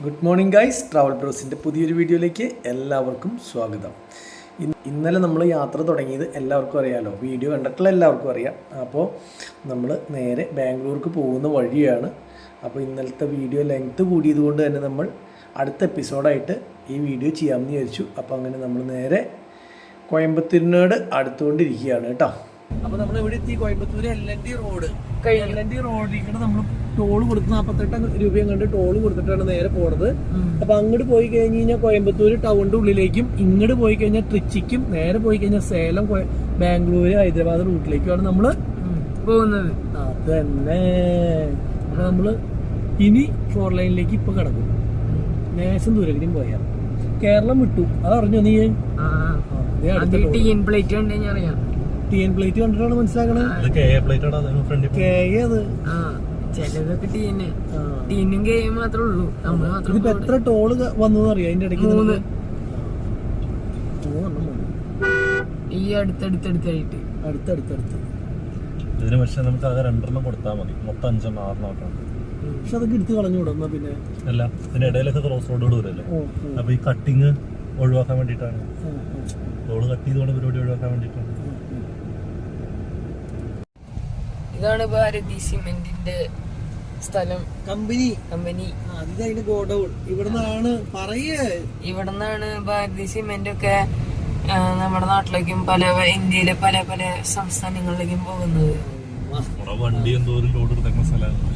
Good morning guys travel ബ്രോസിന്റെ പുതിയൊരു വീഡിയോയിലേക്ക് എല്ലാവർക്കും സ്വാഗതം. ഇന്നലെ നമ്മൾ യാത്ര തുടങ്ങിയത് എല്ലാവർക്കും അറിയാമല്ലോ വീഡിയോ കണ്ടിട്ടുള്ള എല്ലാവർക്കും അറിയാം. അപ്പോൾ നമ്മൾ നേരെ ബാംഗ്ലൂർക്ക് പോകുന്ന വഴിയാണ്. അപ്പോൾ ഇന്നലത്തെ വീഡിയോ ലെങ്ത്ത് കൂടിയത് കൊണ്ട് തന്നെ നമ്മൾ അടുത്ത എപ്പിസോഡായിട്ട് ഈ വീഡിയോ ചെയ്യാമെന്ന് വിചാരിച്ചു. അപ്പോൾ അങ്ങനെ നമ്മൾ നേരെ കോയമ്പത്തൂരിനോട് അടുത്തുകൊണ്ടിരിക്കുകയാണ് കേട്ടോ. അപ്പോൾ നമ്മൾ ഇവിടെ എത്തി. Coimbatore L N D road L N D റോഡിലേക്കാണ് നമ്മൾ ടോൾ കൊടുത്ത് നാൽപ്പത്തെട്ട് രൂപയും കണ്ട് ടോൾ കൊടുത്തിട്ടാണ് നേരെ പോണത്. അപ്പൊ അങ്ങോട്ട് പോയി കഴിഞ്ഞ് കഴിഞ്ഞാൽ കോയമ്പത്തൂർ ടൗണിന്റെ ഉള്ളിലേക്കും ഇങ്ങോട്ട് പോയി കഴിഞ്ഞാൽ ട്രിച്ചിക്കും നേരെ പോയി കഴിഞ്ഞാൽ സേലം ബാംഗ്ലൂര് ഹൈദരാബാദ് റൂട്ടിലേക്കുമാണ് നമ്മൾ പോകുന്നത്. അത് തന്നെ അപ്പൊ നമ്മൾ ഇനി ഫോർ ലൈനിലേക്ക് ഇപ്പൊ കിടക്കും. ലേശം ദൂരേക്കും പോയാ. കേരളം വിട്ടു. അത് അറിഞ്ഞോ നീ? ടി എൻ പ്ലേറ്റ് കണ്ടെങ്കിൽ അറിയാം. ടി എൻ പ്ലേറ്റ് കണ്ടിട്ടാണ് മനസ്സിലാക്കണത് കെ എ അത് ചിലതൊക്കെ ടീനും കെ മാത്രമേ ഉള്ളൂ. നമ്മൾ മാത്രം ഇതിപ്പോ എത്ര ടോൾ വന്നു അറിയാം? അതിന്റെ ഇടയ്ക്ക് മൂന്ന്. നിനക്ക്? മൂന്നെണ്ണം വന്നു. ഈ അടുത്തടുത്തടുത്തായിട്ട്. അടുത്തടുത്തടുത്ത്. ഇതിന് പക്ഷെ നമുക്ക് ആകെ രണ്ടെണ്ണം കൊടുത്താൽ മതി. മൊത്തം അഞ്ചെണ്ണം ആറെണ്ണം ഒക്കെ. ഉണ്ട് പക്ഷെ അതൊക്കെ എടുത്ത് കളഞ്ഞു വിടുന്ന പിന്നെ. അല്ല ഇതിന്റെ ഇടയിലൊക്കെ ക്രോസ് റോഡ് വരുമല്ലോ ഓ, ഓ, അപ്പൊ ഈ കട്ടിങ് ഒഴിവാക്കാൻ വേണ്ടിയിട്ടാണ്. ഓ, ഓ, റോഡ് കട്ട് ചെയ്തുകൊണ്ട് പരിപാടി ഒഴിവാക്കാൻ വേണ്ടിയിട്ടാണ് ഓ, ഓ. ഇതാണ് ഭാരതി സിമെന്റിന്റെ സ്ഥലം. കമ്പനി. കമ്പനി. ആ, ഇത് അതിന്റെ ഗോഡൌൺ. ഇവിടുന്നാണ് പറയേ. ഇവിടുന്നാണ് ഭാരതി സിമെന്റ് ഒക്കെ നമ്മുടെ നാട്ടിലേക്കും പല ഇന്ത്യയിലെ പല പല സംസ്ഥാനങ്ങളിലേക്കും പോകുന്നത്. നമ്മുടെ വണ്ടി എന്തോ ഒരു ലോഡ് എടുത്തേക്കുന്ന സ്ഥലമാണ്.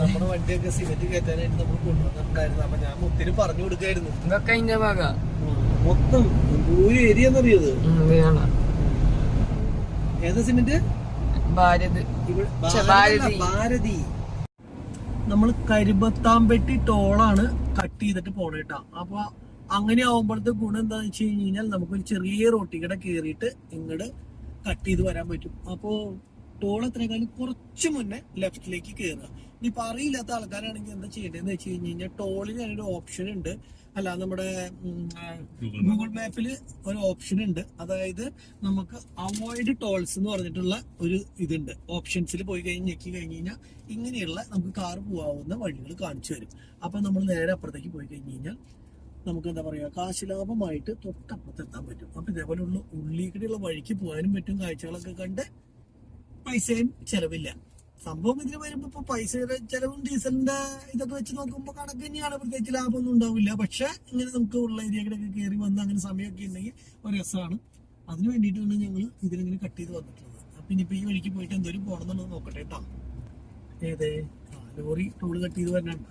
നമ്മുടെ വണ്ടിയൊക്കെ സിമെന്റ് കയറ്റാനായിട്ട് നമ്മൾ കൊണ്ടുവന്നിട്ടുണ്ടായിരുന്നു അപ്പൊ ഞാൻ ഒത്തിരി പറഞ്ഞു കൊടുക്കായിരുന്നു. ഇതൊക്കെ അതിന്റെ ഭാഗ. മൊത്തം ഒരു ഏരിയ എന്നറിയത് ഏതാ സിമെന്റ്? ഭാരത്. ഭാരതി. നമ്മൾ കരിമ്പത്താമ്പെട്ടി ടോളാണ് കട്ട് ചെയ്തിട്ട് പോണേട്ടാ അപ്പൊ അങ്ങനെ ആവുമ്പോഴത്തെ ഗുണം എന്താന്ന് വെച്ച് കഴിഞ്ഞാൽ നമുക്കൊരു ചെറിയ റോട്ടി റോട്ടിക്കടെ കയറിയിട്ട് ഇങ്ങോട്ട് കട്ട് ചെയ്ത് വരാൻ പറ്റും. അപ്പോ ടോൾ എത്രയെക്കാളും കുറച്ച് മുന്നേ ലെഫ്റ്റിലേക്ക് കയറുക ഇനിയിപ്പോ അറിയില്ലാത്ത ആൾക്കാരാണെങ്കിൽ എന്താ ചെയ്യേണ്ടതെന്ന് വെച്ച് കഴിഞ്ഞ് കഴിഞ്ഞാൽ ടോളിന് അതിനൊരു ഓപ്ഷൻ ഉണ്ട്. അല്ല നമ്മുടെ ഗൂഗിൾ മാപ്പിൽ ഒരു ഓപ്ഷൻ ഉണ്ട്. അതായത് നമുക്ക് അവോയ്ഡ് ടോൾസ് എന്ന് പറഞ്ഞിട്ടുള്ള ഒരു ഇതുണ്ട്. ഓപ്ഷൻസിൽ പോയി കഴിഞ്ഞ് ഞെക്കി കഴിഞ്ഞ് കഴിഞ്ഞാൽ ഇങ്ങനെയുള്ള നമുക്ക് കാർ പോകാവുന്ന വഴികൾ കാണിച്ചു തരും. അപ്പം നമ്മൾ നേരെ അപ്പുറത്തേക്ക് പോയി കഴിഞ്ഞ് കഴിഞ്ഞാൽ നമുക്ക് എന്താ പറയുക കാശ് ലാഭമായിട്ട് തൊട്ടപ്പുറത്ത് എത്താൻ പറ്റും. അപ്പം ഇതേപോലെയുള്ള ഉള്ളിക്കൂടെയുള്ള വഴിക്ക് പോകാനും പറ്റും. കാഴ്ചകളൊക്കെ കണ്ട് പൈസയും ചെലവില്ല. സംഭവം ഇതിന് വരുമ്പോ ഇപ്പൊ പൈസയുടെ ചെലവും ഡീസലിന്റെ ഇതൊക്കെ വെച്ച് നോക്കുമ്പോ കണക്ക് തന്നെയാണ്. പ്രത്യേകിച്ച് ലാഭമൊന്നും ഉണ്ടാവില്ല. പക്ഷെ ഇങ്ങനെ നമുക്ക് ഉള്ള ഏരിയകളൊക്കെ കയറി വന്ന് അങ്ങനെ സമയമൊക്കെ ഉണ്ടെങ്കിൽ ഒരു രസമാണ്. അതിന് വേണ്ടിയിട്ടാണ് ഞങ്ങൾ ഇതിലിങ്ങനെ കട്ട് ചെയ്ത് വന്നിട്ടുള്ളത്. അപ്പൊ ഇനിയിപ്പോ ഈ വഴിക്ക് പോയിട്ട് എന്തോരം പോകണമെന്നുള്ളത് നോക്കട്ടെ കേട്ടോ ഏതേ? ലോറി ടോൾ കട്ട് ചെയ്ത് വരണ്ട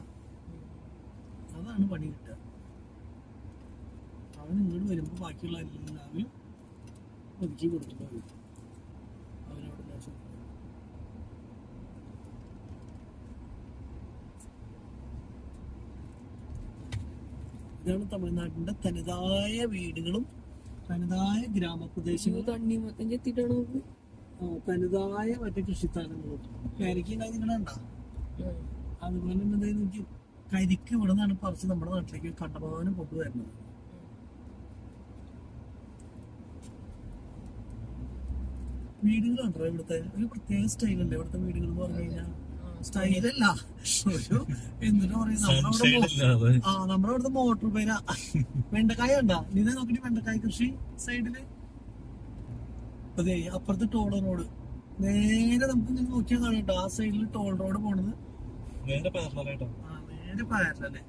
അതാണ് പണി കിട്ടുക. അവൻ ഇങ്ങോട്ട് വരുമ്പോ ബാക്കിയുള്ള എല്ലാവരും ഒതുക്കി വരും അവനവിടെ ലേശം ഇതാണ് തമിഴ്നാട്ടിന്റെ തനതായ വീടുകളും തനതായ ഗ്രാമപ്രദേശങ്ങളും. ചെത്തിട്ടാണ് തനതായ മറ്റേ കൃഷിത്താനങ്ങളും കരിക്ക് നിങ്ങളുണ്ടാ അതുപോലെ തന്നെ എനിക്ക് കരിക്ക് ഇവിടെ നിന്നാണ് പറിച്ച് നമ്മുടെ നാട്ടിലേക്ക് കണ്ടമാനം കൊണ്ടുവരുന്നത്. വീടുകളുണ്ടോ ഇവിടുത്തെ? ഒരു പ്രത്യേക സ്റ്റൈലുണ്ട് ഇവിടുത്തെ വീടുകൾ എന്ന് പറഞ്ഞു കഴിഞ്ഞാൽ? സ്റ്റൈലല്ല. ഒരു എന്നിട്ട് പറയുന്നത് ആ നമ്മുടെ അവിടുത്തെ മോട്ടോർ പേര വെണ്ടക്കായ ഉണ്ടാ നീ നോക്കിട്ട് വെണ്ടക്കായ കൃഷി സൈഡിൽ അതെ അപ്പുറത്ത് ടോൾ റോഡ് നേരെ നമുക്ക് ഇങ്ങനെ നോക്കിയാൽ കാണും കേട്ടോ ആ സൈഡിൽ ടോൾ റോഡ് പോണത്. നേരെ പാരലായിട്ടാണ് ആ നേരെ പാരലല്ലേ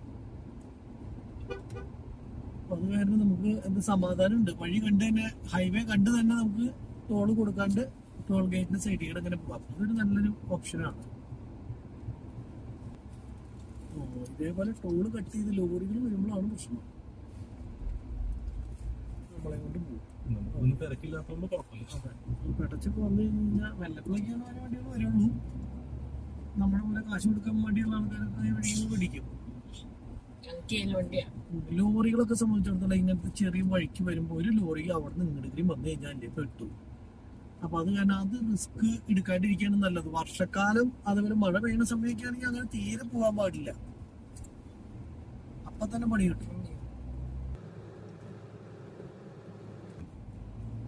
അത് കാരണം നമുക്ക് എന്ത് സമാധാനം ഉണ്ട് വഴി കണ്ട് തന്നെ ഹൈവേ കണ്ട് തന്നെ നമുക്ക് ടോൾ കൊടുക്കാണ്ട് ടോൾ ഗേറ്റിന്റെ സൈഡിൽ കൂടെ അങ്ങനെ പോവാം. അതൊരു നല്ലൊരു ഓപ്ഷനാണ് ഓ, ഇതേപോലെ ടോൾ കട്ട് ചെയ്ത് ലോറികൾ വരുമ്പോഴാണ് പ്രശ്നം. നമ്മളെ കൊണ്ട് പോകും. പെടച്ചൊക്കെ വന്നു കഴിഞ്ഞാൽ വെള്ളത്തിലേക്കാണ് വരാൻ വേണ്ടിയാണ് വരുള്ളൂ. നമ്മുടെ പോലെ കാശ് കൊടുക്കാൻ വേണ്ടിയുള്ള ആൾക്കാരൊക്കെ വഴിയിൽ പിടിക്കും. ലോറികളൊക്കെ സംബന്ധിച്ചിടത്തോളം ഇങ്ങനത്തെ ചെറിയ വഴിക്ക് വരുമ്പോൾ ഒരു ലോറി അവിടെ നിന്ന് ഇങ്ങോട്ടെങ്കിലും വന്നു കഴിഞ്ഞാൽ അതിന്റെ പെട്ടു. അപ്പൊ അത് കാരണം അത് റിസ്ക് എടുക്കാണ്ടിരിക്കാനും നല്ലത്. വർഷക്കാലം അതേപോലെ മഴ പെയ്യുന്ന സമയമൊക്കെ ആണെങ്കിൽ അങ്ങനെ തീരെ പോകാൻ പാടില്ല. അപ്പൊ തന്നെ പണി കിട്ടും.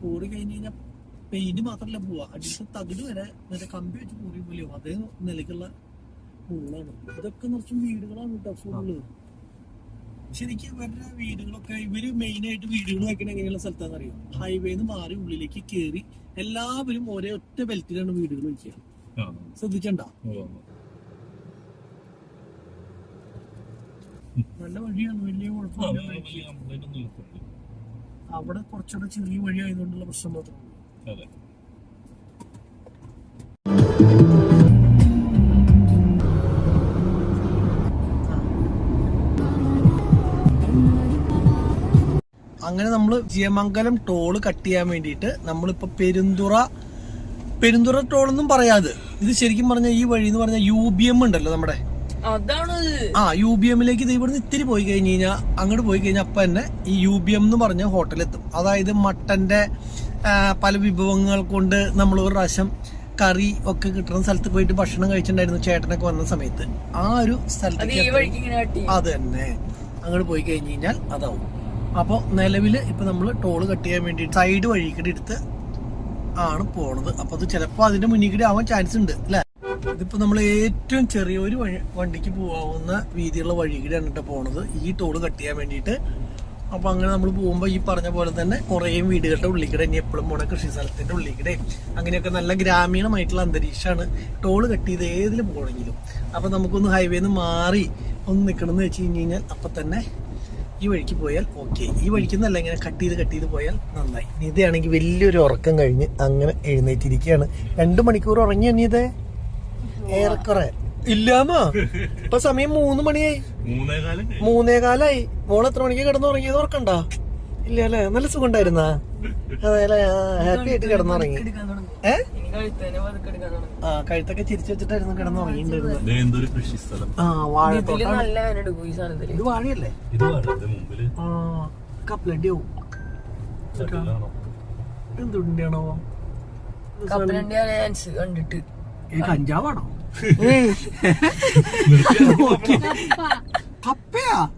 കോറി കഴിഞ്ഞ് കഴിഞ്ഞാൽ പെയിന്റ് മാത്രമല്ല പോവാ. അടിച്ച് തകിട് വരെ മറ്റേ കമ്പി വെച്ച് കൂറി പോലെയോ അതേ നിലയ്ക്കുള്ള പൂളാണ്. ഇതൊക്കെ നിറച്ചും വീടുകളാണ് കേട്ടോ ഫുള്ള് ശരിക്കും ഇവരുടെ വീടുകളൊക്കെ ഇവർ മെയിൻ ആയിട്ട് വീടുകൾ വയ്ക്കണ എങ്ങനെയുള്ള സ്ഥലത്താന്ന് അറിയോ ഹൈവേന്ന് മാറി ഉള്ളിലേക്ക് കയറി എല്ലാവരും ഒരേ ഒറ്റ ബെൽറ്റിലാണ് വീടുകൾ വെക്കുക. ശ്രദ്ധിച്ചണ്ടോ? ശ്രദ്ധിച്ചണ്ട നല്ല വഴിയാണ് വലിയ കുഴപ്പമില്ല. അവിടെ കുറച്ചുകൂടെ ചെറിയ വഴി ആയതുകൊണ്ടുള്ള പ്രശ്നം മാത്രമേ ഉള്ളൂ. അങ്ങനെ നമ്മൾ ജിയമംഗലം ടോൾ കട്ട് ചെയ്യാൻ വേണ്ടിയിട്ട് നമ്മളിപ്പോ പെരുന്തുറ പെരുന്തുറ ടോൾ എന്നും പറയാതെ ഇത് ശരിക്കും പറഞ്ഞാൽ ഈ വഴി എന്ന് പറഞ്ഞാൽ യു ബി എം ഉണ്ടല്ലോ നമ്മുടെ. ആ യു ബി എമ്മിലേക്ക് ഇത് ഇവിടുന്ന് ഇത്തിരി പോയി കഴിഞ്ഞ് കഴിഞ്ഞാൽ അങ്ങോട്ട് പോയി കഴിഞ്ഞാൽ അപ്പം തന്നെ ഈ യു ബി എം എന്ന് പറഞ്ഞ ഹോട്ടലെത്തും. അതായത് മട്ടന്റെ പല വിഭവങ്ങൾ കൊണ്ട് നമ്മൾ ഒരു പ്രാവശ്യം കറി ഒക്കെ കിട്ടുന്ന സ്ഥലത്ത് പോയിട്ട് ഭക്ഷണം കഴിച്ചിട്ടുണ്ടായിരുന്നു ചേട്ടനൊക്കെ വന്ന സമയത്ത്. ആ ഒരു സ്ഥലത്ത് സ്ഥലത്തേക്ക് അത് തന്നെ. അങ്ങോട്ട് പോയി കഴിഞ്ഞ് കഴിഞ്ഞാൽ അതാവും. അപ്പോൾ നിലവിൽ ഇപ്പൊ നമ്മൾ ടോൾ കട്ട് ചെയ്യാൻ വേണ്ടി സൈഡ് വഴി കൂടി എടുത്ത് ആണ് പോണത്. അപ്പൊ അത് ചിലപ്പോ അതിന്റെ മുന്നിൽ കൂടി ആവാൻ ചാൻസ് ഉണ്ട് അല്ലെ? ഇതിപ്പോ നമ്മൾ ഏറ്റവും ചെറിയൊരു വഴി വണ്ടിക്ക് പോകാവുന്ന രീതിയിലുള്ള വഴി കൂടിയാണ് കേട്ടോ പോണത്. ഈ ടോൾ കട്ട് ചെയ്യാൻ വേണ്ടിയിട്ട്. അപ്പോൾ അങ്ങനെ നമ്മൾ പോകുമ്പോൾ ഈ പറഞ്ഞ പോലെ തന്നെ കുറേ വീടുകളുടെ ഉള്ളിക്കിടെ കൂടെ ഇനി എപ്പോഴും പോണ കൃഷി സ്ഥലത്തിന്റെ ഉള്ളിക്കിടെ അങ്ങനെയൊക്കെ നല്ല ഗ്രാമീണമായിട്ടുള്ള അന്തരീക്ഷമാണ് ടോൾ കട്ട് ചെയ്ത് ഏതിൽ പോകണമെങ്കിലും. അപ്പോൾ നമുക്കൊന്ന് ഹൈവേന്ന് മാറി ഒന്ന് നിൽക്കണമെന്ന് വെച്ച് കഴിഞ്ഞ് കഴിഞ്ഞാൽ അപ്പം തന്നെ ഈ വഴിക്ക് പോയാൽ ഓക്കെ ഈ വഴിക്ക് നല്ല ഇങ്ങനെ കട്ട് ചെയ്ത് കട്ട് ചെയ്ത് പോയാൽ നന്നായി. നിതയാണെങ്കിൽ വലിയൊരു ഉറക്കം കഴിഞ്ഞ് അങ്ങനെ എഴുന്നേറ്റിരിക്കുകയാണ്. രണ്ട് മണിക്കൂർ ഉറങ്ങി നീതേ ഏറെക്കുറെ. ഇല്ലാമോ ഇപ്പൊ സമയം മൂന്ന് മണിയായി. മൂന്നേകാലം കഴിഞ്ഞു. മൂന്നേ കാലായി മോൾ എത്ര മണിക്ക് കിടന്നുറങ്ങിയത് ഓർക്കണ്ട? ഇല്ല അല്ലേ നല്ല സുഖം ഉണ്ടായിരുന്നാ അതെ അല്ലേ ഹാപ്പി ആയിട്ട് കിടന്നുറങ്ങി. ഏ? ആ കഴുത്തൊക്കെ ചിരിച്ചു വെച്ചിട്ടായിരുന്നു കിടന്നുറങ്ങിയിട്ടുണ്ടായിരുന്നത്. ദേ എന്തൊരു കൃഷി ആ വാഴത്തോട്ടം ഇത് വാഴയല്ലേ? ആ കപ്പലണ്ടി ആവും എന്തുണ്ടിയാണോ? എന്തുണ്ടാണോ കപ്പലണ്ടി കണ്ടിട്ട്. കഞ്ചാവാണോ? കപ്പയാ?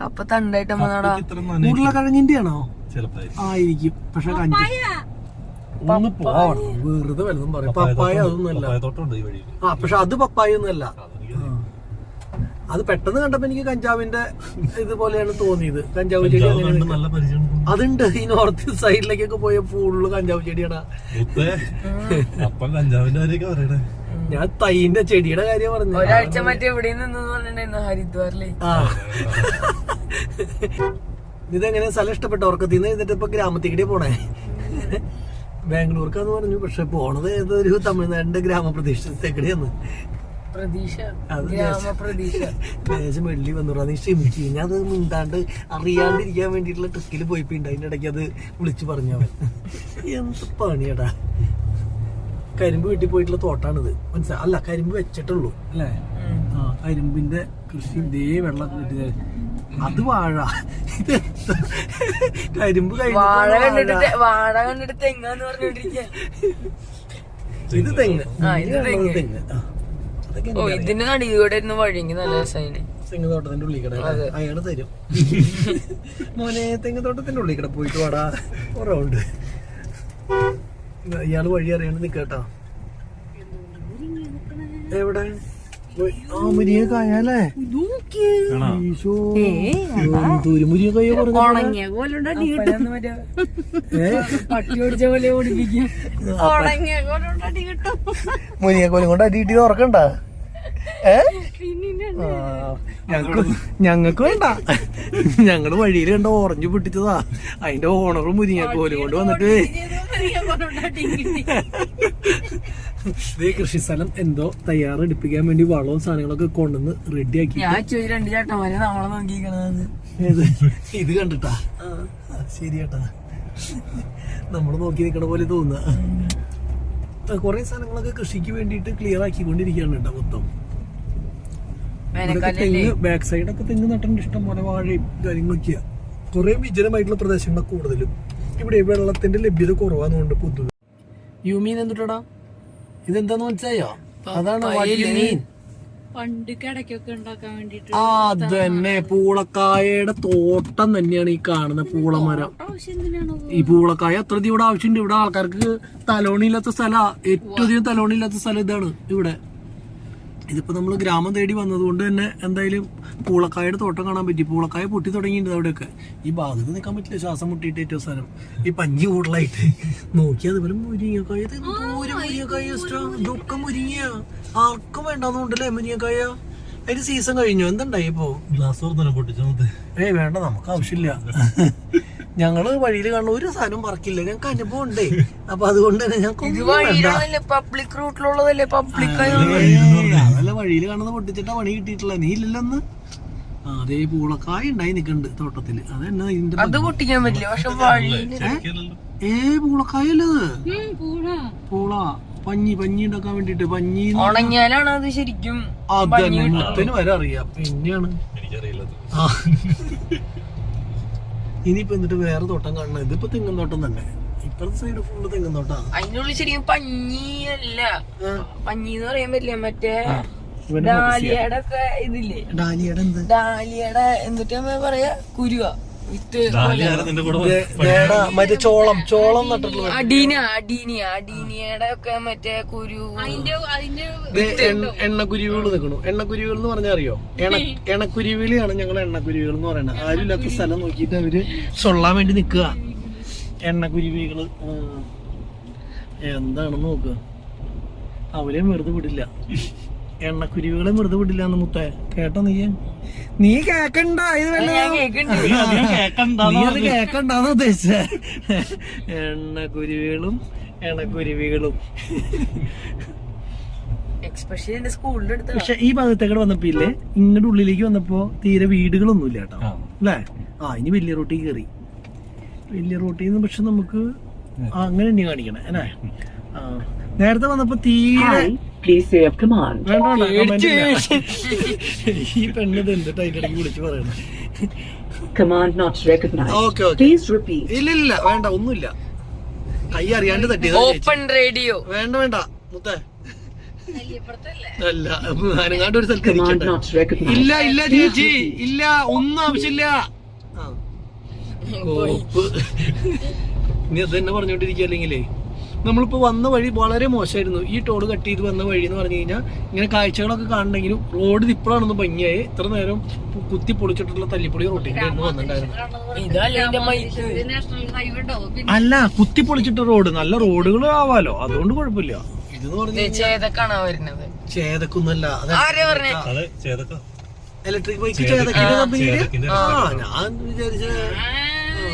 കപ്പ തണ്ടായിട്ട് ഉരുളക്കിഴങ്ങിന്റെ ആണോ ആയിരിക്കും. പക്ഷെ ഒന്ന് പോവണം. വെറുതെ വലുതും പറയും. പപ്പായ അതൊന്നുമല്ല. ഈ വഴിയിൽ. ആ പക്ഷെ അത് പപ്പായ ഒന്നുമല്ല. അത് പെട്ടെന്ന് കണ്ടപ്പോ എനിക്ക് കഞ്ചാവിന്റെ ഇതുപോലെയാണ് തോന്നിയത്. കഞ്ചാവ് ചെടി അങ്ങനെ അതുണ്ട്. ഈ നോർത്ത് സൈഡിലേക്കൊക്കെ പോയ ഫുള്ള് കഞ്ചാവ് ചെടിയാണ്. കഞ്ചാവിന്റെ ഞാൻ തൈന്റെ ചെടിയുടെ കാര്യം പറഞ്ഞു. ഒരാഴ്ച മറ്റേ എവിടെ നിന്ന് പറഞ്ഞിട്ടുണ്ടായിരുന്നു ഹരിദ്വാറിലെ. ഇതെങ്ങനെ സ്ഥലം ഇഷ്ടപ്പെട്ട? ഉറക്കത്തിൽ നിന്ന് എന്നിട്ട് ഇപ്പൊ ഗ്രാമത്തേക്കടി പോണേ. ബാംഗ്ലൂർക്കാന്ന് പറഞ്ഞു പക്ഷെ പോണത് ഏതൊരു തമിഴ്നാടിന്റെ ഗ്രാമപ്രതീക്ഷ ദേശം വെള്ളി വന്നു നീ ക്ഷമിച്ചു ഞാൻ അത് മിണ്ടാണ്ട് അറിയാണ്ടിരിക്കാൻ വേണ്ടിയിട്ടുള്ള ട്രിക്കിൽ പോയിപ്പോണ്ട് അതിന്റെ ഇടയ്ക്ക് അത് വിളിച്ചു പറഞ്ഞവൻ എന്ത് പണിയടാ? കരിമ്പ് വീട്ടിൽ പോയിട്ടുള്ള തോട്ടാണിത്. മനസ്സിലാ? അല്ല കരിമ്പ് വെച്ചിട്ടുള്ളൂ അല്ലേ? ആ കരിമ്പിന്റെ കൃഷി ഇതേ വെള്ളം കിട്ടിയത് അത് വാഴ. ഇത്? കരിമ്പ് വാഴ കണ്ടിട്ട് തെ- വാഴ കണ്ടിട്ട് തെങ്ങാന്ന് പറഞ്ഞോണ്ടിരിക്ക. ഇത് തെങ്ങ്. തെങ്ങ്. ഓ ഇതിന്റെ നടുകൂടെ ഇരുന്ന് വഴിയെങ്കിൽ നല്ല രസമായിന് തെങ്ങ് തോട്ടത്തിന്റെ ഉള്ളിൽ കിട. അയാൾ തരും. മോനെ തെങ്ങ് തോട്ടത്തിന്റെ ഉള്ളിൽ കിട പോയിട്ട് വാടാ. റൗണ്ട് ഇയാൾ വഴി അറിയാണ്ട് കേട്ടോ എവിടെ? മുനിയെ? ഈശോ. മുരിങ്ങക്കോലും കൊണ്ട് അടി കിട്ടി ഉറക്കണ്ട? ഞങ്ങക്ക് ഞങ്ങക്ക് വേണ്ട. ഞങ്ങൾ വഴിയിൽ കണ്ട ഓറഞ്ച് പൊട്ടിച്ചതാ. അതിന്റെ ഓണറും മുരിങ്ങക്കോലും കൊണ്ട് വന്നിട്ട്. ഇതേ കൃഷി സ്ഥലം എന്തോ തയ്യാറെടുപ്പിക്കാൻ വേണ്ടി വളവും സാധനങ്ങളൊക്കെ കൊണ്ടുവന്ന് റെഡിയാക്കി രണ്ട് ചേട്ടന്മാരെ നമ്മളെ നോക്കിക്കണത് ഏത്? ഇത് കണ്ടിട്ടാ? ശരിയേട്ടാ നമ്മൾ നോക്കി നിക്കണ പോലെ തോന്നുക. കുറെ സാധനങ്ങളൊക്കെ കൃഷിക്ക് വേണ്ടിയിട്ട് ക്ലിയർ ആക്കിക്കൊണ്ടിരിക്കുകയാണ് കേട്ടോ മൊത്തം. തെങ്ങ് ബാക്ക് സൈഡൊക്കെ തെങ്ങ് നട്ടുണ്ട് ഇഷ്ടം പോലെ വാഴയും കാര്യങ്ങളൊക്കെയാ. കുറെ വിജനമായിട്ടുള്ള പ്രദേശങ്ങളൊക്കെ കൂടുതലും. ഇവിടെ വെള്ളത്തിന്റെ ലഭ്യത കുറവാന്നുകൊണ്ട് പൊതുവെ. യുമീൻ എന്തുട്ടാ? ഇതെന്താന്ന് മനസ്സിലായോ? അതാണ്. പണ്ട് കിടക്കൊക്കെ ഉണ്ടാക്കാൻ വേണ്ടിട്ട് അത് തന്നെ പൂളക്കായയുടെ തോട്ടം തന്നെയാണ് ഈ കാണുന്ന പൂളമരം. ആവശ്യം എന്തിനാണോ ഈ പൂളക്കായ അത്ര അധികം ഇവിടെ ആവശ്യമുണ്ട്. ഇവിടെ ആൾക്കാർക്ക് തലോണിയില്ലാത്ത സ്ഥല. ഏറ്റവും അധികം തലോണിയില്ലാത്ത സ്ഥലം ഇതാണ് ഇവിടെ. ഇതിപ്പോ നമ്മൾ ഗ്രാമം തേടി വന്നതുകൊണ്ട് തന്നെ എന്തായാലും പൂളക്കായുടെ തോട്ടം കാണാൻ പറ്റി. പൂളക്കായ പൊട്ടി തുടങ്ങിയിട്ടുണ്ട് അവിടെയൊക്കെ. ഈ ഭാഗത്ത് നിൽക്കാൻ പറ്റില്ല. ശ്വാസം മുട്ടിയിട്ട് ഏറ്റവും സാധനം ഈ പഞ്ഞി കൂടുതലായിട്ട് നോക്കി അതുപോലെ മുരിങ്ങക്കായ. മുരിങ്ങക്കായ ഇഷ്ടം ഇതൊക്കെ മുരിങ്ങ. ആർക്കും വേണ്ടാന്നുണ്ടല്ലേ മുരിങ്ങക്കായ? അതിന് സീസൺ കഴിഞ്ഞു. എന്തുണ്ടായി ഇപ്പോ? ഗ്ലാസ് പൊട്ടിച്ചത്. ഏയ് വേണ്ട. നമുക്ക് ആവശ്യമില്ല. ഞങ്ങൾ വഴിയിൽ കാണുന്ന ഒരു സാധനം പറക്കില്ല. ഞങ്ങൾക്ക് അനുഭവം ഉണ്ടേ അപ്പൊ അതുകൊണ്ട് തന്നെ ഞങ്ങൾക്ക് പബ്ലിക് റൂട്ടിലുള്ളതല്ലേ പബ്ലിക് അതല്ല വഴിയിൽ കാണുന്ന പൊട്ടിച്ചിട്ടാ പണി കിട്ടിയിട്ടില്ല നീ ഇല്ലല്ലോന്ന്? അതേ പൂളക്കായ ഉണ്ടായി നിക്കണ്ട് തോട്ടത്തിൽ. അതെന്നാ ഇതിന്റെ അത് പൊട്ടിക്കാൻ പറ്റില്ല. പക്ഷെ ഏ പൂളക്കായല്ലത് പൂള. പഞ്ഞി പഞ്ഞി ഉണ്ടാക്കാൻ വേണ്ടിട്ട് പഞ്ഞി ഉണങ്ങിയാലാണ് അത് ശരിക്കും അത് മുത്തന് വരെ അറിയാം. പിന്നെയാണ്. എനിക്കറിയില്ല ആ. ഇനിയിപ്പോ എന്നിട്ട് വേറെ തോട്ടം കാണണം. ഇതിപ്പോ തെങ്ങും തോട്ടം തന്നെ. ഇപ്പഴത്തെ സൈഡ് ഫുള്ള് തെങ്ങും തോട്ടാ. അതിനുള്ളിൽ ശരിക്കും പഞ്ഞിയല്ല. പഞ്ഞി എന്ന് പറയാൻ പറ്റില്ല. മറ്റേ ഡാലിയയുടെ ഒക്കെ ഇതില്ലേ? ഡാലിയുടെ എന്ത്? ഡാലിയയുടെ എന്നിട്ട് പറയാ? കുരുവ. മറ്റേ ചോളം ചോളം നട്ടിട്ടുള്ള അടീന അടീനിയ അടീനിയയുടെ ഒക്കെ മറ്റേ കുരു. എണ്ണക്കുരുവികൾ നിൽക്കണു. എണ്ണക്കുരുവികൾ എന്ന് പറഞ്ഞാൽ അറിയോ? എണ എണ്ണക്കുരുവിളിയാണ് ഞങ്ങൾ എണ്ണക്കുരുവികൾ എന്ന് പറയുന്നത്. ആരും ഇല്ലാത്ത സ്ഥലം നോക്കിയിട്ട് അവർ ചൊള്ളാൻ വേണ്ടി നിക്കുക എണ്ണക്കുരുവികൾ. എന്താണെന്ന് നോക്കുക അവരെയും വെറുതെ വിടില്ല. എണ്ണക്കുരുവികളെ വെറുതെ വിടില്ല എന്ന് മുത്തേ. കേട്ടോ നീ? നീ കേക്കണ്ട ഇത് നീ അത് കേക്കണ്ടെന്ന് ഉദ്ദേശിച്ച. എണ്ണക്കുരുവികളും അടുത്ത് പക്ഷെ ഈ ഭാഗത്തേക്ക് വന്നപ്പോ ഇല്ലേ ഇങ്ങോട്ട് ഉള്ളിലേക്ക് വന്നപ്പോ തീരെ വീടുകളൊന്നും ഇല്ല കേട്ടോ. ആ. അല്ലേ? ആ ഇനി വലിയ റോട്ടി കയറി വലിയ റോട്ടിൽ നിന്ന് പക്ഷെ നമുക്ക് അങ്ങനെ തന്നെ കാണിക്കണേ അല്ലേ? ആ. നേരത്തെ വന്നപ്പോ തീരെ പ്ലീസ്. ഈ അതിന്റെ ഇടയ്ക്ക് വിളിച്ചു പറയണേ command not recognise okay okay Please repeat. ഇല്ല ഇല്ല വേണ്ട ഒന്നുമില്ല. കൈ അറിയാണ്ട് തട്ടി ഓപ്പൺ റേഡിയോ വേണ്ട വേണ്ട മുത്തേ. അല്ല അനങ്ങാണ്ട് ഒരു സ്ഥലത്ത് Command ഇരിക്കട്ടെ not recognized. ഇല്ല ഇല്ല ചേച്ചി ഇല്ല ഒന്നും ആവശ്യമില്ല. ആ. കോപ്പ്. നീ അത് തന്നെ പറഞ്ഞോണ്ടിരിക്കുക അല്ലെങ്കിലേ നമ്മളിപ്പോ വന്ന വഴി വളരെ മോശമായിരുന്നു. ഈ ടോൾ കട്ട് ചെയ്ത് വന്ന വഴി എന്ന് പറഞ്ഞു കഴിഞ്ഞാൽ ഇങ്ങനെ കാഴ്ചകളൊക്കെ കാണണമെങ്കിലും റോഡ് ഇപ്പോഴാണെന്ന് ഭംഗിയായി. ഇത്ര നേരം കുത്തി പൊളിച്ചിട്ടുള്ള തല്ലിപ്പൊളി റോട്ടിലായിരുന്നു വന്നിട്ടുണ്ടായിരുന്നു. അല്ല കുത്തി പൊളിച്ചിട്ട റോഡ് നല്ല റോഡുകൾ ആവാലോ. അതുകൊണ്ട് കുഴപ്പമില്ല. ഇതെന്ന് പറഞ്ഞു ചേതക്കാണോ വരുന്നത്? ചേതക്കൊന്നല്ല ഇലക്ട്രിക് ബൈക്ക് ചേതക്കിന്റെ കമ്പനിയിൽ ആ ഞാൻ വിചാരിച്ച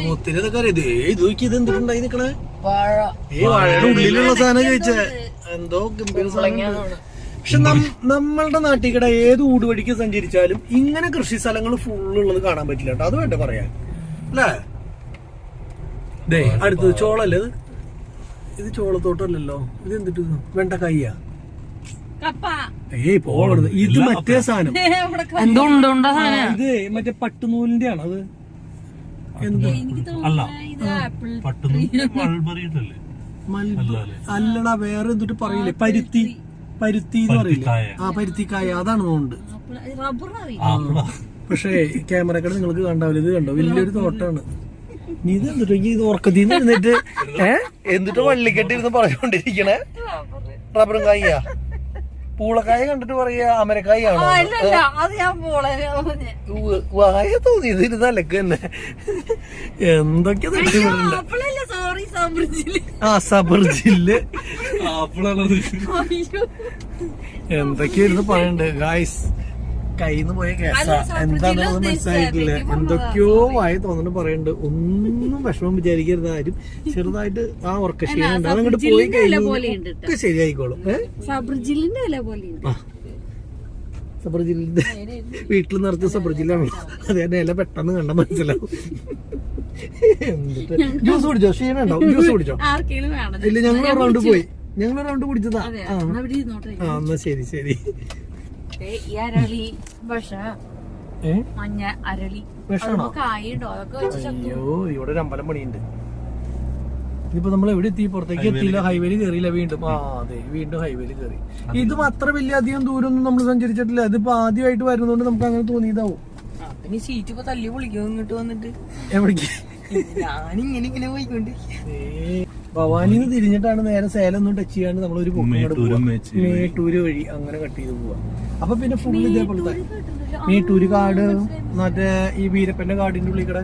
ഒത്തിരി ഇതൊക്കെ അറിയാം? ദേ, ഇത് നോക്കി ഇത് എന്തിട്ടുണ്ടായി നിക്കണേ? വാഴ. ഈ വാഴയുടെ ഉള്ളിലുള്ള സാധനം ചോദിച്ചേ. എന്തോ ഗംഭീര സാധനം പക്ഷെ നമ്മളുടെ നാട്ടിൽ കൂടെ ഏത് ഊടുവഴിക്ക് സഞ്ചരിച്ചാലും ഇങ്ങനെ കൃഷി സ്ഥലങ്ങൾ ഫുള്ളുള്ളത് കാണാൻ പറ്റില്ല കേട്ടോ. അത് വേണ്ട പറയാൻ. അല്ലേ? ദേ അടുത്തത് ചോളല്ലേ ഇത്? ചോളത്തോട്ടല്ലോ ചോളത്തോട്ടല്ലല്ലോ. ഇത് എന്തിട്ട്? വേണ്ട കപ്പ. ഏയ് പോകരുത്. ഇത് മറ്റേ സാധനം. ഇത് മറ്റേ പട്ടുനൂലിന്റെ ആണ് അത് അല്ല. അല്ലടാ വേറെ എന്നിട്ട് പറയില്ലേ? പരുത്തി. പരുത്തി എന്ന് പറയില്ലേ. ആ പരുത്തിക്കായ അതാണ് തോന്നുന്നുണ്ട്. ആപ്പിളാ പക്ഷേ ക്യാമറക്കട നിങ്ങൾക്ക് കണ്ടാവില്ല ഇത് കണ്ടോ? വലിയൊരു തോട്ടാണ്. നീ ഇത് എന്നിട്ട് ഇത് ഉറക്കത്തിൽ നിന്ന് ഇരുന്നിട്ട് ഏഹ് എന്നിട്ട് വള്ളിക്കെട്ടിരുന്ന് പറഞ്ഞുകൊണ്ടിരിക്കണേ റബ്ബറും കായ. പൂളക്കായ കണ്ടിട്ട് പറയാ അമരക്കായാണ് അത് ഞാൻ വായ തോന്നിയത് ഇരുന്ന് അലക്ക് തന്നെ. സബ്രിജിൽ ആ സബർ ജില്ല്. എന്തൊക്കെയായിരുന്നു പറയണ്ടേ? ഗായ്സ് കയ്യിന്ന് പോയ കേസ. എന്താണെന്ന് മനസ്സിലായിട്ടില്ല. എന്തൊക്കെയോ ആയി തോന്നുന്നു പറയണ്ട്. ഒന്നും വിഷമം വിചാരിക്കരുത് ആരും. ചെറുതായിട്ട് ആ ഉറക്ക ശീലം അതങ്ങോട്ട് പോയി കഴിഞ്ഞു ശരിയായിക്കോളും. സബ്രജിലിന്റെ വീട്ടിൽ നിറച്ച സബർ ജില്ലാണ് അത് തന്നെ ഇല പെട്ടെന്ന് കണ്ട മനസ്സിലാവും. ജ്യൂസ് കുടിച്ചോ? ക്ഷീണം ഉണ്ടാവും ജ്യൂസ് കുടിച്ചോ? ഇല്ല ഞങ്ങൾ റൗണ്ട് പോയി. ഞങ്ങൾ റൗണ്ട് കുടിച്ചതാ. ആ എന്നാ ശരി ശരി. ഈ അരളി പക്ഷെ ഏ? മഞ്ഞ അരളി. വിഷമാണോ അതിപ്പോ കായുണ്ടോ അതൊക്കെ വെച്ച് ചത്തു അയ്യോ ഇവിടെ ഒരു അമ്പലം പണിയുണ്ട്. ഇതിപ്പോ നമ്മൾ എവിടെ എത്തി? പുറത്തേക്ക് എത്തിയില്ല ഹൈവേയിൽ കയറിയില്ല വീണ്ടും. ആ അതെ വീണ്ടും ഹൈവേയിൽ കയറി ഇതും അത്ര വലിയ അധികം ദൂരമൊന്നും നമ്മൾ സഞ്ചരിച്ചിട്ടില്ല. ഇതിപ്പോ ആദ്യമായിട്ട് വരുന്നതുകൊണ്ട് നമുക്ക് അങ്ങനെ തോന്നിയതാവും. പിന്നെ സീറ്റ് ഇപ്പൊ തല്ലി വിളിക്കും ഇങ്ങോട്ട് വന്നിട്ട്? എവിടേക്ക്? ഞാനിങ്ങനെ ഇങ്ങനെ പോയിക്കൊണ്ട്. ഏ, ഭവാനിന്ന് തിരിഞ്ഞിട്ടാണ് നേരെ സേലം ഒന്നും ടച്ച് ചെയ്യാണ്ട് നമ്മൾ ഒരു മേട്ടൂരും വഴി. അങ്ങനെ കട്ട് ചെയ്ത് പോവാ. അപ്പൊ പിന്നെ ഫുൾ ഇതേപോലത്തെ മേട്ടൂര് കാട് മറ്റേ ഈ വീരപ്പന്റെ കാടിന്റെ ഉള്ളിൽ കൂടെ?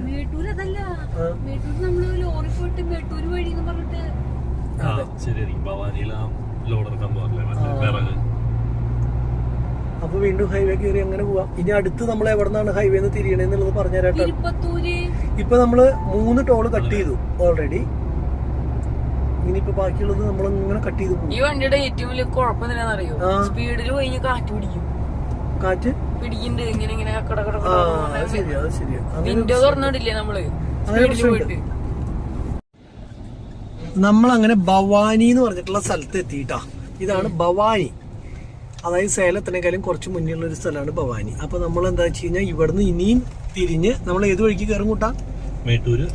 അപ്പൊ വീണ്ടും ഹൈവേ കയറി അങ്ങനെ പോവാം. ഇനി അടുത്ത് നമ്മൾ എവിടെന്നാണ് ഹൈവേന്ന് ഹൈവേ നിന്ന് തിരിയണെന്നുള്ളത് പറഞ്ഞുതരാട്ടോ. ഇപ്പൊ നമ്മൾ മൂന്ന് ടോൾ കട്ട് ചെയ്തു ഓൾറെഡി ഇനിയിപ്പോ ബാക്കിയുള്ളത് നമ്മൾ ഇങ്ങനെ കട്ട് ചെയ്ത് പോകും. ഈ വണ്ടിയുടെ ഏറ്റവും വലിയ കുഴപ്പം അറിയോ സ്പീഡിൽ പോയി കാറ്റ് പിടിക്കും. കാറ്റ്? പിടിക്കുന്നുണ്ട് ഇങ്ങനെ ഇങ്ങനെ വിൻഡോ തുറന്നിട്ടില്ലേ നമ്മൾ? സ്പീഡിൽ പോയിട്ട്. നമ്മൾ അങ്ങനെ ഭവാനി എന്ന് പറഞ്ഞിട്ടുള്ള സ്ഥലത്ത് എത്തിയിട്ടാ. ഇതാണ് ഭവാനി. അതായത് സേലത്തിനേക്കാളും കുറച്ച് മുന്നിലുള്ള ഒരു സ്ഥലമാണ് ഭവാനി. അപ്പൊ നമ്മൾ എന്താ വെച്ച് കഴിഞ്ഞാൽ ഇവിടുന്ന് ഇനിയും തിരിഞ്ഞ് നമ്മൾ ഏത് വഴിക്ക് കയറും കൂട്ടാ? മേട്ടൂര്.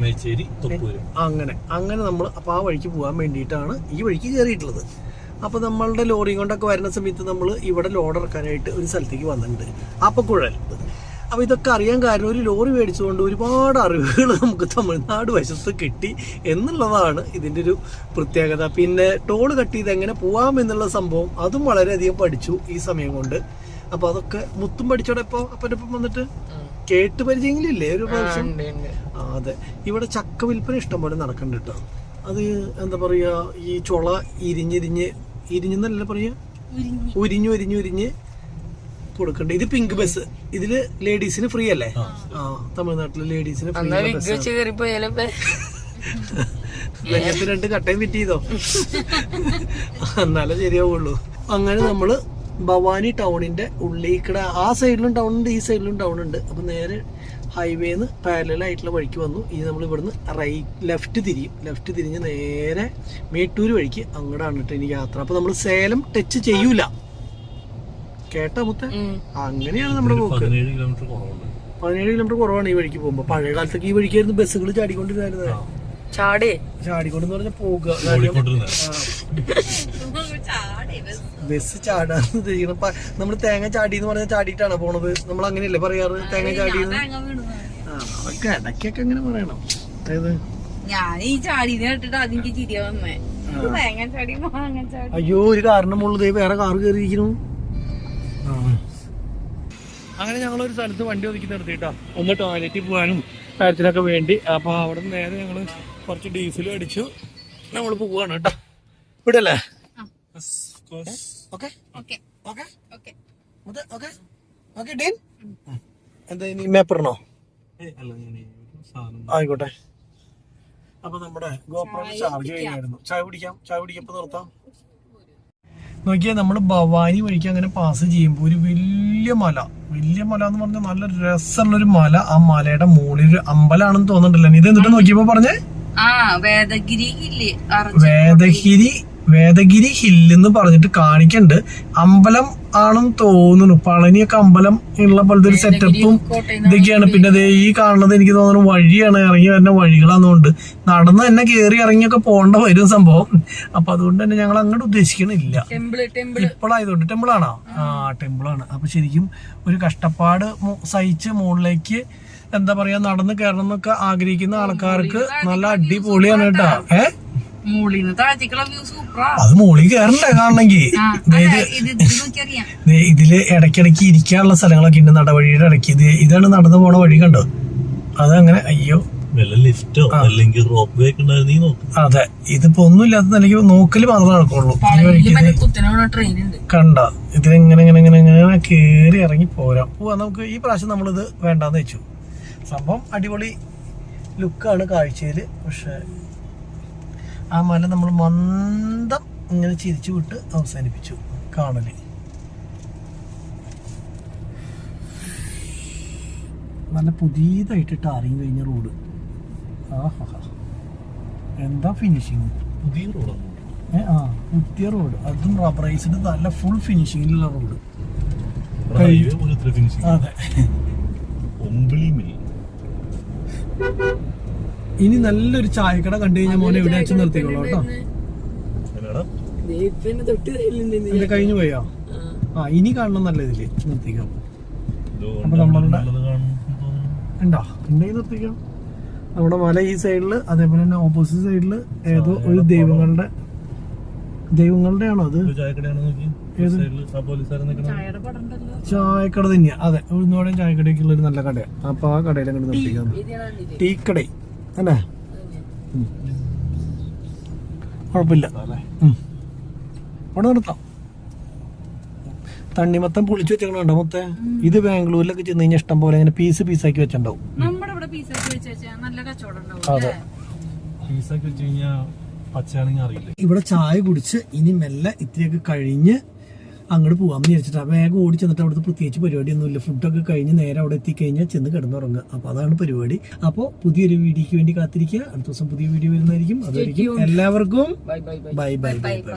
മേച്ചേരി തൊപ്പൂര്. അങ്ങനെ. അങ്ങനെ നമ്മൾ അപ്പോൾ ആ വഴിക്ക് പോകാൻ വേണ്ടിയിട്ടാണ് ഈ വഴിക്ക് കയറിയിട്ടുള്ളത് അപ്പോൾ നമ്മളുടെ ലോറി കൊണ്ടൊക്കെ വരുന്ന സമയത്ത് നമ്മൾ ഇവിടെ ലോഡ് ഇറക്കാനായിട്ട് ഒരു സ്ഥലത്തേക്ക് വന്നിട്ടുണ്ട്. അപ്പക്കുഴൽ അപ്പോൾ ഇതൊക്കെ അറിയാൻ കാരണം ഒരു ലോറി മേടിച്ചുകൊണ്ട് ഒരുപാട് അറിവുകൾ നമുക്ക് തമിഴ്നാട് വശത്ത് കിട്ടി എന്നുള്ളതാണ് ഇതിന്റെ ഒരു പ്രത്യേകത. പിന്നെ ടോൾ കട്ട് ചെയ്ത് എങ്ങനെ പോവാം എന്നുള്ള സംഭവം അതും വളരെയധികം പഠിച്ചു ഈ സമയം കൊണ്ട്. അപ്പോൾ അതൊക്കെ മുത്തും പഠിച്ചോടെ ഇപ്പോൾ അപ്പനൊപ്പം വന്നിട്ട്? കേട്ട് പരിചയങ്ങളില്ലേ ഒരു പ്രാവശ്യം. അതെ. ഇവിടെ ചക്ക വിൽപ്പന ഇഷ്ടം പോലെ നടക്കുന്നുണ്ട് കേട്ടോ. അത് എന്താ പറയാ ഈ ചുള ഇരിഞ്ഞിരിഞ്ഞ് ഇരിഞ്ഞെന്നല്ല പറയാ? ഉരിഞ്ഞു. ഉരിഞ്ഞു ഉരിഞ്ഞ് കൊടുക്കണ്ട. ഇത് പിങ്ക് ബസ് ഇതിൽ ലേഡീസിന് ഫ്രീ അല്ലേ? ആ. തമിഴ്നാട്ടിലെ ലേഡീസിന് ഫ്രീ രണ്ട് കട്ടയും ഫിറ്റ് ചെയ്തോ? എന്നാലേ ശരിയാവുള്ളൂ. അങ്ങനെ നമ്മൾ ഭവാനി ടൗണിന്റെ ഉള്ളിക്കട ആ സൈഡിലും ടൗൺ ഉണ്ട് ഈ സൈഡിലും ടൗൺ ഉണ്ട്. അപ്പോൾ നേരെ ഹൈവേന്ന് പാരലൽ ആയിട്ടുള്ള വഴിക്ക് വന്നു. ഇനി നമ്മൾ ഇവിടുന്ന് റൈറ്റ് ലെഫ്റ്റ് തിരിയും. ലെഫ്റ്റ് തിരിഞ്ഞ് നേരെ മേട്ടൂർ വഴിക്ക് അങ്ങോട്ടാണ് കേട്ടോ ഇനി യാത്ര. അപ്പോൾ നമ്മൾ സേലം ടച്ച് ചെയ്യൂല. കേട്ടോ മുത്ത? അങ്ങനെയാണ് നമ്മുടെ പോക്ക്. പതിനേഴ് കിലോമീറ്റർ കുറവാണ് ഈ വഴിക്ക് പോകുമ്പോൾ പഴയ കാലത്തൊക്കെ ഈ വഴിക്കായിരുന്നു ബസ്സുകൾ ചാടിക്കൊണ്ടിരുന്നത് ചാടേ. ചാടിക്കൊണ്ടെന്ന് പറഞ്ഞാൽ പോകുക ബസ് ചാടാന്ന് ഉദ്ദേശിക്കണം നമ്മൾ തേങ്ങ ചാടി എന്ന് പറഞ്ഞാൽ ചാടിയിട്ടാണ് പോണത്? നമ്മൾ അങ്ങനെയല്ലേ പറയാറ്? തേങ്ങ ചാടി ആ അതൊക്കെ ഇടയ്ക്കൊക്കെ അങ്ങനെ പറയണം. അതായത് ഞാൻ ഈ ചാടി കേട്ടിട്ട് അതെനിക്ക് ചിരിയ വന്നേ. തേങ്ങ ചാടി മാങ്ങ ചാടി. അയ്യോ ഒരു കാരണം വേറെ കാർ കയറിയിരിക്കുന്നു അങ്ങനെ ഞങ്ങൾ ഒരു സ്ഥലത്ത് വണ്ടി ഒതുക്കി നിർത്തിയിട്ടാ ഒന്ന് ടോയ്ലറ്റിൽ പോകാനും കാര്യത്തിനൊക്കെ വേണ്ടി. അപ്പൊ അവിടെ നിന്ന് നേരെ ഞങ്ങൾ കുറച്ച് ഡീസലും അടിച്ചു. നമ്മൾ പോവാണ് കേട്ടോ ഇവിടെ അല്ലേ okay okay okay okay okay okay Dean എന്താ ഇനി മേപ്പറിനോ ആയിക്കോട്ടെ. അപ്പൊ നമ്മുടെ ഗോപ്രോ ചാർജ് കഴിഞ്ഞായിരുന്നു. ചായ കുടിക്കാം. ചായ കുടിക്കപ്പോ നിർത്താം. നോക്കിയാൽ നമ്മൾ ഭവാനി വഴിക്ക് അങ്ങനെ പാസ് ചെയ്യുമ്പോൾ ഒരു വലിയ മല. വലിയ മല എന്ന് പറഞ്ഞാൽ നല്ല രസമുള്ള ഒരു മല. ആ മലയുടെ മുകളിൽ ഒരു അമ്പലാണെന്ന് തോന്നുന്നുണ്ടല്ലോ. ഇത് എന്നിട്ട് നോക്കിയപ്പോ പറഞ്ഞേ? ആ വേദഗിരി ഇല്ലേ? വേദഗിരി ഹില്ലെന്ന് പറഞ്ഞിട്ട് കാണിക്കണ്ട്. അമ്പലം ആണെന്ന് തോന്നുന്നു. പളനിയൊക്കെ അമ്പലം ഉള്ള പോലത്തെ ഒരു സെറ്റപ്പും ഇതൊക്കെയാണ്. പിന്നെ അതേ ഈ കാണുന്നത് എനിക്ക് തോന്നുന്നു വഴിയാണ്. ഇറങ്ങി വരുന്ന വഴികളാന്നുകൊണ്ട് നടന്ന് തന്നെ കയറി ഇറങ്ങിയൊക്കെ പോകേണ്ട വരും സംഭവം. അപ്പൊ അതുകൊണ്ട് തന്നെ ഞങ്ങൾ അങ്ങോട്ട് ഉദ്ദേശിക്കണില്ല. ഇപ്പോഴായതുകൊണ്ട് ടെമ്പിൾ ആണോ ആ ടെമ്പിൾ ആണ് അപ്പൊ ശരിക്കും ഒരു കഷ്ടപ്പാട് സഹിച്ച് മുകളിലേക്ക് എന്താ പറയാ നടന്ന് കയറണം എന്നൊക്കെ ആഗ്രഹിക്കുന്ന ആൾക്കാർക്ക് നല്ല അടിപൊളിയാണ് കേട്ടോ. ഏ? മുകളിന്ന്. താഴത്തേക്കുള്ള വ്യൂ സൂപ്പറാ അത് മുകളിൽ കയറണ്ടേ കാണണമെങ്കിൽ. ഇതിൽ ഇടയ്ക്കിടയ്ക്ക് ഇരിക്കാനുള്ള സ്ഥലങ്ങളൊക്കെ ഉണ്ട് നടവഴിയുടെ ഇടയ്ക്ക്. ഇത് ഇതാണ് നടന്നു പോണ വഴി കണ്ടോ? അതങ്ങനെ അയ്യോ. വല്ല ലിഫ്റ്റോ അല്ലെങ്കിൽ റോപ്പ് വേ നീ നോക്കും. അതെ ഇതിപ്പോ ഒന്നും ഇല്ലാത്ത നിലയ്ക്ക് നോക്കൽ മാത്രമേ നടക്കുള്ളൂ. കണ്ട? ഇതിനെങ്ങനെ ഇങ്ങനെ ഇങ്ങനെ ഇങ്ങനെ കേറി ഇറങ്ങി പോരാം. പോവാ നമുക്ക് ഈ പ്രാവശ്യം നമ്മളിത് വേണ്ടാന്ന് വെച്ചു. സംഭവം അടിപൊളി ലുക്കാണ് കാഴ്ചയിൽ. പക്ഷെ ആ മല നമ്മൾ മന്ദം ഇങ്ങനെ ചിരിച്ചു വിട്ട് അവസാനിപ്പിച്ചു. കാണൽ. നല്ല പുതിയതായിട്ട് ടാറിങ് കഴിഞ്ഞ റോഡ്. ആഹാ എന്താ ഫിനിഷിങ് പുതിയ റോഡ് ഏ, ആ പുതിയ റോഡ്. അതും റബ്ബറൈസ്ഡ് നല്ല ഫുൾ ഫിനിഷിങ്ങിലുള്ള റോഡ്. അതെ. ഒമ്പിളി മിൽ ഇനി നല്ലൊരു ചായക്കട കണ്ടു കഴിഞ്ഞാൽ മോനെ എവിടെ വെച്ച് നിർത്തിക്കോളൂ കേട്ടോ. കഴിഞ്ഞു പോയോ? ആ. ഇനി കാണണം നല്ല ഇതിൽ. നിർത്തിക്കാം. അപ്പൊ നമ്മളുടെ-. ഉണ്ടോ? ഉണ്ടെങ്കിൽ നിർത്തിക്കാം? നമ്മുടെ മല ഈ സൈഡിൽ അതേപോലെ തന്നെ ഓപ്പോസിറ്റ് സൈഡിൽ ഏതോ ഒരു ദൈവങ്ങളുടെ ദൈവങ്ങളുടെ ആണോ അത്? ചായക്കട തന്നെയാ. അതെ ഉഴുന്നോടെയും ചായക്കടയൊക്കെയുള്ള ഒരു നല്ല കടയാണ് അപ്പൊ ആ കടയിൽ അങ്ങോട്ട് നിർത്തിക്കാം ടീ കട അല്ലേ. കുഴപ്പമില്ല. അവിടെ നിർത്താം തണ്ണിമത്തം പൊളിച്ചു വെച്ചേക്കണോ മൊത്തം? ഇത് ബാംഗ്ലൂരിലൊക്കെ ചെന്ന് കഴിഞ്ഞാൽ ഇഷ്ടം പോലെ ഇങ്ങനെ പീസ് പീസാക്കി വെച്ചിട്ടുണ്ടാവും. അതെ. വെച്ച് കഴിഞ്ഞാൽ പച്ചയാണെങ്കിൽ അറിയില്ല? ഇവിടെ ചായ കുടിച്ച് ഇനി മെല്ലെ ഇത്തിരിയൊക്കെ കഴിഞ്ഞ് അങ്ങോട്ട് പോകാൻ വിചാരിച്ചിട്ട് വേഗം ഓടി ചെന്നിട്ട് അവിടുത്തെ പ്രത്യേകിച്ച് പരിപാടിയൊന്നുമില്ല. ഫുഡൊക്കെ കഴിഞ്ഞ് നേരെ അവിടെ എത്തിക്കഴിഞ്ഞാൽ ചെന്ന് കിടന്നുറങ്ങുക. അപ്പോൾ അതാണ് പരിപാടി. അപ്പോൾ പുതിയൊരു വീഡിയോയ്ക്ക് വേണ്ടി കാത്തിരിക്കുക. അടുത്ത ദിവസം പുതിയ വീഡിയോ വരുന്നതായിരിക്കും. അതായിരിക്കും എല്ലാവർക്കും bye bye bye. Bye bye.